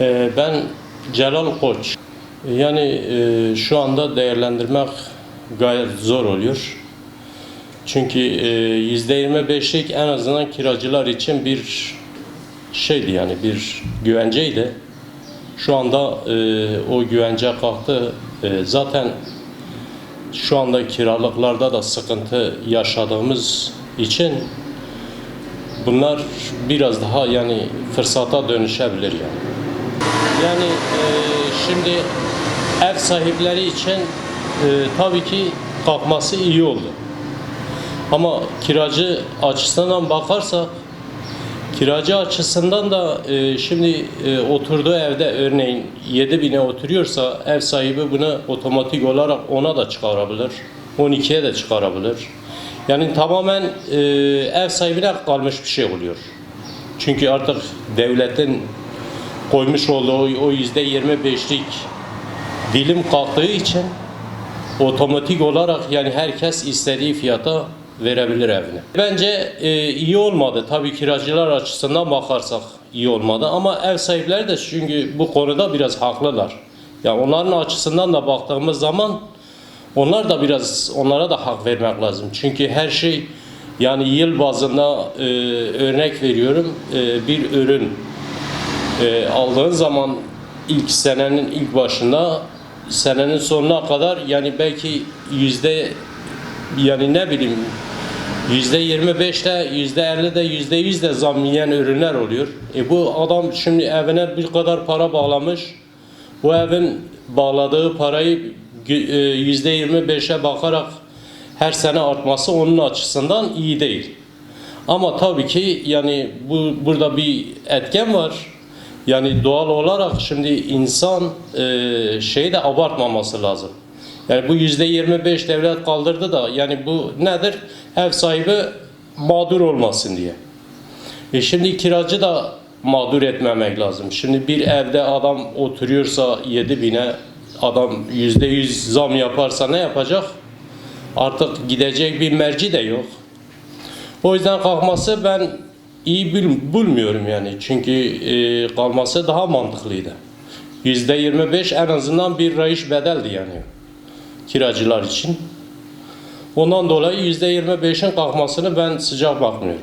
Ee, Ben Celal Koç. Yani e, şu anda değerlendirmek gayet zor oluyor. Çünkü e, %25'lik en azından kiracılar için bir şeydi yani bir güvenceydi. Şu anda e, o güvence kalktı. E, zaten şu anda kiralıklarda da sıkıntı yaşadığımız için bunlar biraz daha yani fırsata dönüşebilir yani. Yani e, şimdi ev sahipleri için e, tabii ki kalkması iyi oldu. Ama kiracı açısından bakarsak kiracı açısından da e, şimdi e, oturduğu evde örneğin 7 bine oturuyorsa ev sahibi bunu otomatik olarak ona da çıkarabilir. 12'ye de çıkarabilir. Yani tamamen e, ev sahibine kalmış bir şey oluyor. Çünkü artık devletin koymuş olduğu o- yüzde 25'lik dilim kalktığı için otomatik olarak yani herkes istediği fiyata verebilir evini. Bence e, iyi olmadı. Tabii kiracılar açısından bakarsak iyi olmadı ama ev sahipleri de çünkü bu konuda biraz haklılar. Yani onların açısından da baktığımız zaman onlar da biraz onlara da hak vermek lazım. Çünkü her şey yani yıl bazında e, örnek veriyorum e, bir ürün e, aldığın zaman ilk senenin ilk başında senenin sonuna kadar yani belki yüzde yani ne bileyim yüzde 25'te yüzde 50'de yüzde 100 de zam yiyen ürünler oluyor. E bu adam şimdi evine bir kadar para bağlamış. Bu evin bağladığı parayı e, yüzde 25'e bakarak her sene artması onun açısından iyi değil. Ama tabii ki yani bu burada bir etken var. Yani doğal olarak şimdi insan e, şeyi de abartmaması lazım. Yani bu yüzde 25 devlet kaldırdı da yani bu nedir? Ev sahibi mağdur olmasın diye. E şimdi kiracı da mağdur etmemek lazım. Şimdi bir evde adam oturuyorsa 7 bine adam yüzde yüz zam yaparsa ne yapacak? Artık gidecek bir merci de yok. O yüzden kalkması ben iyi bil- bulmuyorum yani. Çünkü e, kalması daha mantıklıydı. Yüzde 25 en azından bir rayiş bedeldi yani kiracılar için. Ondan dolayı yüzde 25'in kalkmasını ben sıcak bakmıyorum.